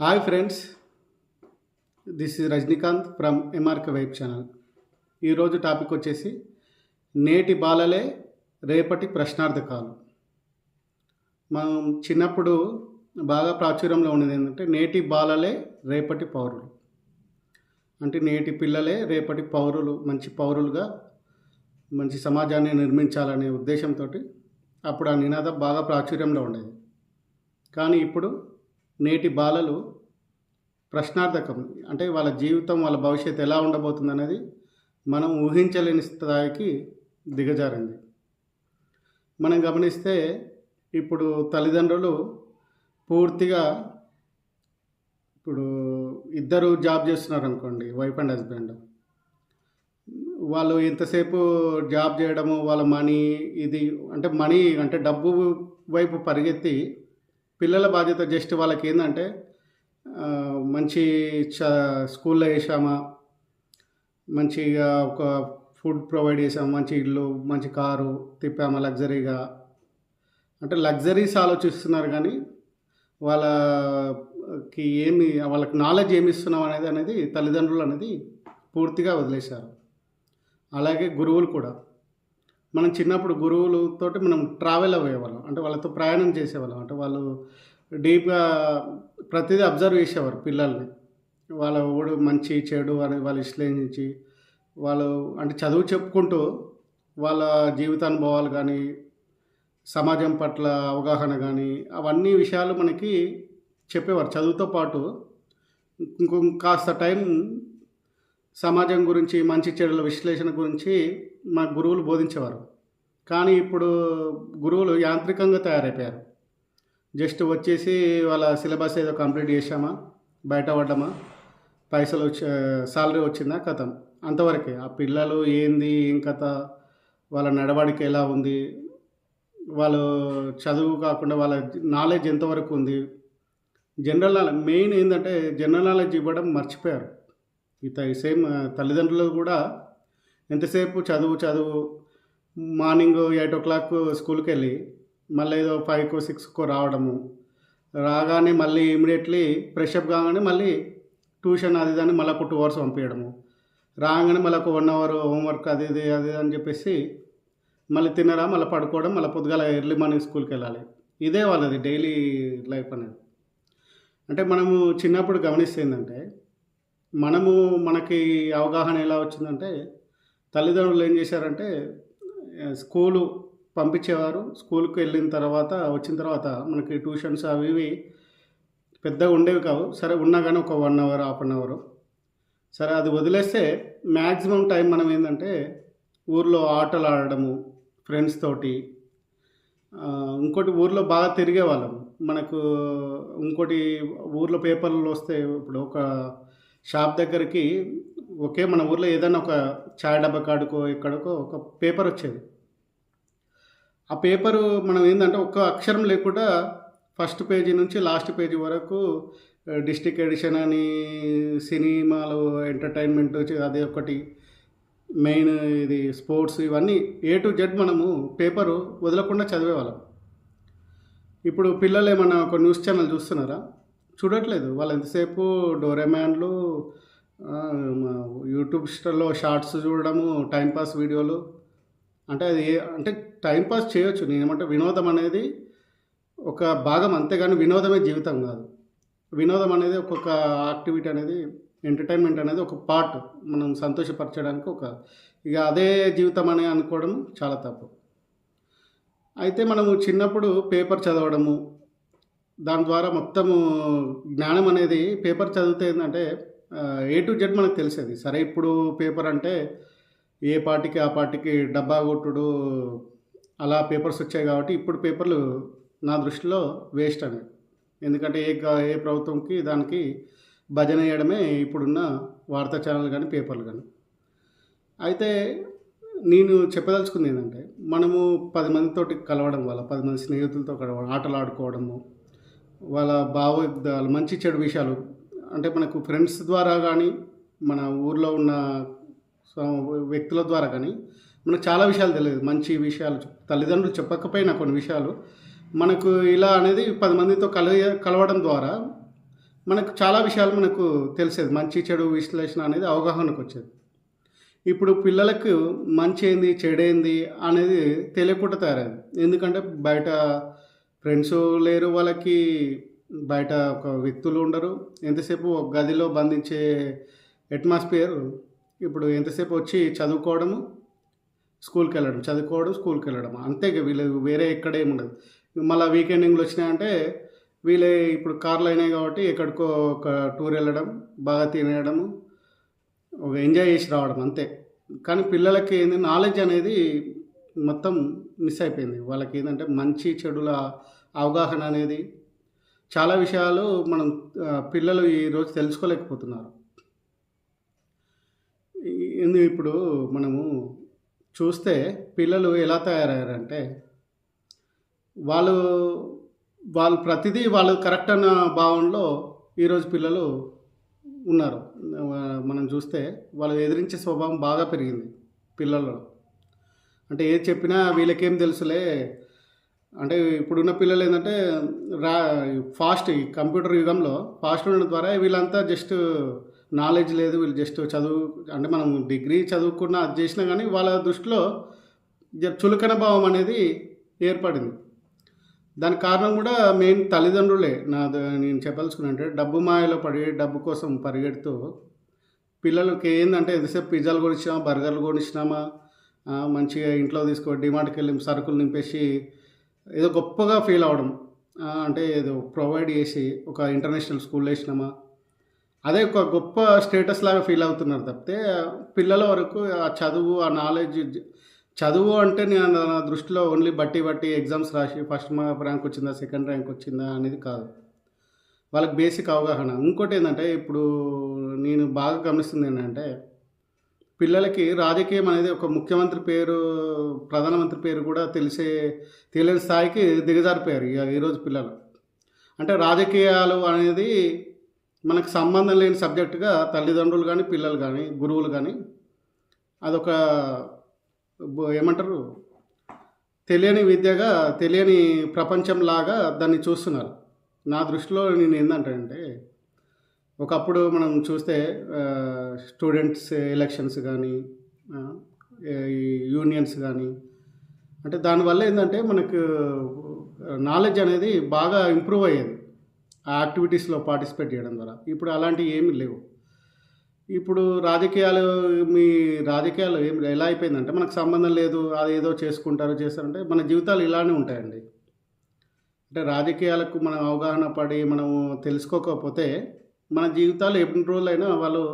Hi friends this is Rajinikanth from MRK vibe channel ఈరోజు topic వచ్చేసి నేటి బాలలే రేపటి ప్రశ్నార్థకాలు. మనం చిన్నప్పుడు బాగా ప్రాచుర్యంలో ఉండేది ఏంటంటే నేటి బాలలే రేపటి పౌరులు. అంటే నేటి పిల్లలే రేపటి పౌరులు మంచి పౌరులుగా మంచి సమాజాన్ని నిర్మించాలనే ఉద్దేశంతో అప్పుడు ఆ నినాదం బాగా ప్రాచుర్యంలో ఉండేది. కానీ ఇప్పుడు నేటి బాలలు ప్రశ్నార్థకం. అంటే వాళ్ళ జీవితం వాళ్ళ భవిష్యత్తు ఎలా ఉండబోతుంది అనేది మనం ఊహించలేని స్థాయికి దిగజారింది. మనం గమనిస్తే ఇప్పుడు తల్లిదండ్రులు పూర్తిగా ఇప్పుడు ఇద్దరు జాబ్ చేస్తున్నారు అనుకోండి వైఫ్ అండ్ హస్బెండ్. వాళ్ళు ఇంతసేపు జాబ్ చేయడము వాళ్ళ మనీ ఇది అంటే మనీ అంటే డబ్బు వైపు పరిగెత్తి పిల్లల బాధ్యత జస్ట్ వాళ్ళకి ఏంటంటే మంచి చ స్కూల్లో వేసామా మంచిగా ఒక ఫుడ్ ప్రొవైడ్ చేసాము మంచి ఇల్లు మంచి కారు తిప్పామా లగ్జరీగా. అంటే లగ్జరీస్ ఆలోచిస్తున్నారు కానీ వాళ్ళకి ఏమి వాళ్ళకి నాలెడ్జ్ ఏమి ఇస్తున్నాం అనేది అనేది తల్లిదండ్రులు అనేది పూర్తిగా వదిలేశారు. అలాగే గురువులు కూడా. మనం చిన్నప్పుడు గురువులతోటి మనం ట్రావెల్ అయ్యేవాళ్ళం అంటే వాళ్ళతో ప్రయాణం చేసేవాళ్ళం. అంటే వాళ్ళు డీప్గా ప్రతిదీ అబ్జర్వ్ చేసేవారు పిల్లల్ని. వాళ్ళ ఊడు మంచి చెడు అని వాళ్ళు విశ్లేషించి వాళ్ళు అంటే చదువు చెప్పుకుంటూ వాళ్ళ జీవితానుభవాలు కానీ సమాజం పట్ల అవగాహన కానీ అవన్నీ విషయాలు మనకి చెప్పేవారు. చదువుతో పాటు ఇంకొక కాస్త టైం సమాజం గురించి మంచి చెడుల విశ్లేషణ గురించి మా గురువులు బోధించేవారు. కానీ ఇప్పుడు గురువులు యాంత్రికంగా తయారైపోయారు. జస్ట్ వచ్చేసి వాళ్ళ సిలబస్ ఏదో కంప్లీట్ చేసామా బయట పడ్డామా? పైసలు వచ్చే సాలరీ వచ్చిందా? కథం అంతవరకే. ఆ పిల్లలు ఏంది? ఏం కథ? వాళ్ళ నడవడిక ఎలా ఉంది? వాళ్ళు చదువు కాకుండా వాళ్ళ నాలెడ్జ్ ఎంతవరకు ఉంది? జనరల్ నాలెడ్జ్ మెయిన్ ఏంటంటే జనరల్ నాలెడ్జ్ ఇవ్వడం మర్చిపోయారు. ఇత సేమ్ తల్లిదండ్రులు కూడా ఎంతసేపు చదువు చదువు మార్నింగ్ ఎయిట్ ఓ క్లాక్ స్కూల్కి వెళ్ళి మళ్ళీ ఏదో ఫైవ్కో సిక్స్కో రావడము రాగానే మళ్ళీ ఇమీడియట్లీ ఫ్రెష్ అప్ కాగానే మళ్ళీ ట్యూషన్ అది దాన్ని మళ్ళీ ఒక టూ అవర్స్ పంపించడము రాగానే మళ్ళీ ఒక వన్ అవర్ హోంవర్క్ అది ఇది అది అని చెప్పేసి మళ్ళీ తినరా మళ్ళీ పడుకోవడం మళ్ళీ పొద్దుగాల ఎర్లీ మార్నింగ్ స్కూల్కి వెళ్ళాలి ఇదే వాళ్ళది డైలీ లైఫ్ అనేది. అంటే మనము చిన్నప్పుడు గమనిస్తే ఏంటంటే మనము మనకి అవగాహన ఎలా వచ్చిందంటే తల్లిదండ్రులు ఏం చేశారంటే స్కూలు పంపించేవారు. స్కూల్కి వెళ్ళిన తర్వాత వచ్చిన తర్వాత మనకి ట్యూషన్స్ అవి ఇవి పెద్దగా ఉండేవి కావు. సరే ఉన్నా కానీ ఒక one hour half an hour. సరే అది వదిలేస్తే మ్యాక్సిమం టైం మనం ఏంటంటే ఊర్లో ఆటలు ఆడడము ఫ్రెండ్స్ తోటి. ఇంకోటి ఊర్లో బాగా తిరిగే వాళ్ళం. మనకు ఇంకోటి ఊర్లో పేపర్లు వస్తే ఇప్పుడు ఒక షాప్ దగ్గరికి ఒకే మన ఊర్లో ఏదైనా ఒక చాయ్ డబ్బా కాడుకో ఎక్కడికో ఒక పేపర్ వచ్చేది. ఆ పేపరు మనం ఏంటంటే ఒక్క అక్షరం లేకుండా ఫస్ట్ పేజీ నుంచి లాస్ట్ పేజీ వరకు డిస్టిక్ ఎడిషన్ అని సినిమాలు ఎంటర్టైన్మెంట్ అదే ఒకటి మెయిన్ ఇది స్పోర్ట్స్ ఇవన్నీ ఏ టు జెడ్ మనము పేపరు వదలకుండా చదివేవాళ్ళం. ఇప్పుడు పిల్లలు ఏమన్నా ఒక న్యూస్ ఛానల్ చూస్తున్నారా? చూడట్లేదు. వాళ్ళు ఎంతసేపు డోరెమాన్లు యూట్యూబ్ స్టలో షార్ట్స్ చూడడము టైంపాస్ వీడియోలు అంటే అది అంటే టైంపాస్ చేయొచ్చు. నేనేమంటే వినోదం అనేది ఒక భాగం. అంతేగాని వినోదమే జీవితం కాదు. వినోదం అనేది ఒక్కొక్క యాక్టివిటీ అనేది ఎంటర్టైన్మెంట్ అనేది ఒక పార్ట్. మనం సంతోషపరచడానికి ఒక ఇక అదే జీవితం అని అనుకోవడం చాలా తప్పు. అయితే మనము చిన్నప్పుడు పేపర్ చదవడము దాని ద్వారా మొత్తము జ్ఞానం అనేది పేపర్ చదివితే ఏంటంటే ఏ టు జెడ్ మనకు తెలిసేది. సరే ఇప్పుడు పేపర్ అంటే ఏ పార్టీకి ఆ పార్టీకి డబ్బా కొట్టుడు అలా పేపర్స్ వచ్చాయి కాబట్టి ఇప్పుడు పేపర్లు నా దృష్టిలో వేస్ట్ అని. ఎందుకంటే ఏ ఏ ప్రభుత్వంకి దానికి భజన వేయడమే ఇప్పుడున్న వార్తా ఛానల్ కానీ పేపర్లు కానీ అయితే నేను చెప్పదలుచుకుంది ఏంటంటే మనము పది మందితోటి కలవడం వల్ల పది మంది స్నేహితులతో కలవడం ఆటలు ఆడుకోవడము వాళ్ళ భావోద్వేగాలు మంచి చెడు విషయాలు అంటే మనకు ఫ్రెండ్స్ ద్వారా కానీ మన ఊర్లో ఉన్న వ్యక్తుల ద్వారా కానీ మనకు చాలా విషయాలు తెలియదు. మంచి విషయాలు తల్లిదండ్రులు చెప్పకపోయినా కొన్ని విషయాలు మనకు ఇలా అనేది పది మందితో కల కలవడం ద్వారా మనకు చాలా విషయాలు మనకు తెలిసేది. మంచి చెడు విశ్లేషణ అనేది అవగాహనకు వచ్చేది. ఇప్పుడు పిల్లలకు మంచి ఏంది చెడేంది అనేది తెలియకుండా తయారైంది. ఎందుకంటే బయట ఫ్రెండ్స్ లేరు వాళ్ళకి బయట ఒక వ్యక్తులు ఉండరు. ఎంతసేపు ఒక గదిలో బంధించే అట్మాస్ఫియర్ ఇప్పుడు ఎంతసేపు వచ్చి చదువుకోవడము స్కూల్కి వెళ్ళడం చదువుకోవడం స్కూల్కి వెళ్ళడం అంతే వీళ్ళు వేరే ఎక్కడేమి ఉండదు. మళ్ళీ వీకెండింగ్లు వచ్చినాయంటే వీళ్ళే ఇప్పుడు కార్లు అయినాయి కాబట్టి ఎక్కడికో ఒక టూర్ వెళ్ళడం బాగా తినేయడము ఒక ఎంజాయ్ చేసి రావడం అంతే. కానీ పిల్లలకి ఏంది నాలెడ్జ్ అనేది మొత్తం మిస్ అయిపోయింది. వాళ్ళకి ఏంటంటే మంచి చెడుల అవగాహన అనేది చాలా విషయాలు మనం పిల్లలు ఈరోజు తెలుసుకోలేకపోతున్నారు. ఎందు ఇప్పుడు మనము చూస్తే పిల్లలు ఎలా తయారయ్యారంటే వాళ్ళు వాళ్ళు ప్రతిదీ వాళ్ళు కరెక్ట్ అన్న భావనలో ఈరోజు పిల్లలు ఉన్నారు. మనం చూస్తే వాళ్ళు ఎదిరించే స్వభావం బాగా పెరిగింది పిల్లల్లో. అంటే ఏది చెప్పినా వీళ్ళకేం తెలుసులే అంటే ఇప్పుడున్న పిల్లలు ఏంటంటే రా ఫాస్ట్ ఈ కంప్యూటర్ యుగంలో ఫాస్ట్ ఉండడం ద్వారా వీళ్ళంతా జస్ట్ నాలెడ్జ్ లేదు వీళ్ళు జస్ట్ చదువు అంటే మనం డిగ్రీ చదువుకున్న అది చేసినా కానీ వాళ్ళ దృష్టిలో చులకన భావం అనేది ఏర్పడింది. దానికి కారణం కూడా మెయిన్ తల్లిదండ్రులే. నా నేను చెప్పాల్సుకున్నంటే డబ్బు మాయలో పడి డబ్బు కోసం పరిగెడుతూ పిల్లలకి ఏంటంటే ఎంతసేపు పిజ్జాలు కొనిచ్చినామా బర్గర్లు కొనిచ్చినామా మంచిగా ఇంట్లో తీసుకో డిమాండ్కి వెళ్ళి సరుకులు నింపేసి ఏదో గొప్పగా ఫీల్ అవ్వడం అంటే ఏదో ప్రొవైడ్ చేసి ఒక ఇంటర్నేషనల్ స్కూల్ వేసినామా. అదే ఒక గొప్ప స్టేటస్ లాగా ఫీల్ అవుతున్నారు తప్పితే పిల్లల వరకు ఆ చదువు ఆ నాలెడ్జ్ చదువు అంటే నేను నా దృష్టిలో ఓన్లీ బట్టి బట్టి ఎగ్జామ్స్ రాసి ఫస్ట్ ర్యాంక్ వచ్చిందా సెకండ్ ర్యాంక్ వచ్చిందా అనేది కాదు. వాళ్ళకి బేసిక్ అవగాహన. ఇంకోటి ఏంటంటే ఇప్పుడు నేను బాగా గమనిస్తుంది ఏంటంటే పిల్లలకి రాజకీయం అనేది ఒక ముఖ్యమంత్రి పేరు ప్రధానమంత్రి పేరు కూడా తెలిసే తెలియని స్థాయికి దిగజారిపోయారు ఇక ఈరోజు పిల్లలు. అంటే రాజకీయాలు అనేది మనకు సంబంధం లేని సబ్జెక్టుగా తల్లిదండ్రులు కానీ పిల్లలు కానీ గురువులు కానీ అదొక ఏమంటారు? తెలియని విద్యగా తెలియని ప్రపంచంలాగా దాన్ని చూస్తున్నారు. నా దృష్టిలో నేను ఏంటంటే ఒకప్పుడు మనం చూస్తే స్టూడెంట్స్ ఎలక్షన్స్ కానీ యూనియన్స్ కానీ అంటే దానివల్ల ఏంటంటే మనకు నాలెడ్జ్ అనేది బాగా ఇంప్రూవ్ అయ్యేది. ఆ యాక్టివిటీస్లో పార్టిసిపేట్ చేయడం ద్వారా. ఇప్పుడు అలాంటివి ఏమీ లేవు. ఇప్పుడు రాజకీయాలు మీ రాజకీయాలు ఏం ఎలా అయిపోయిందంటే మనకు సంబంధం లేదు అది ఏదో చేసుకుంటారు చేస్తారంటే మన జీవితాలు ఇలానే ఉంటాయండి. అంటే రాజకీయాలకు మనం అవగాహన పడి మనము తెలుసుకోకపోతే మన జీవితాలు ఎన్ని రోజులైనా వాళ్ళు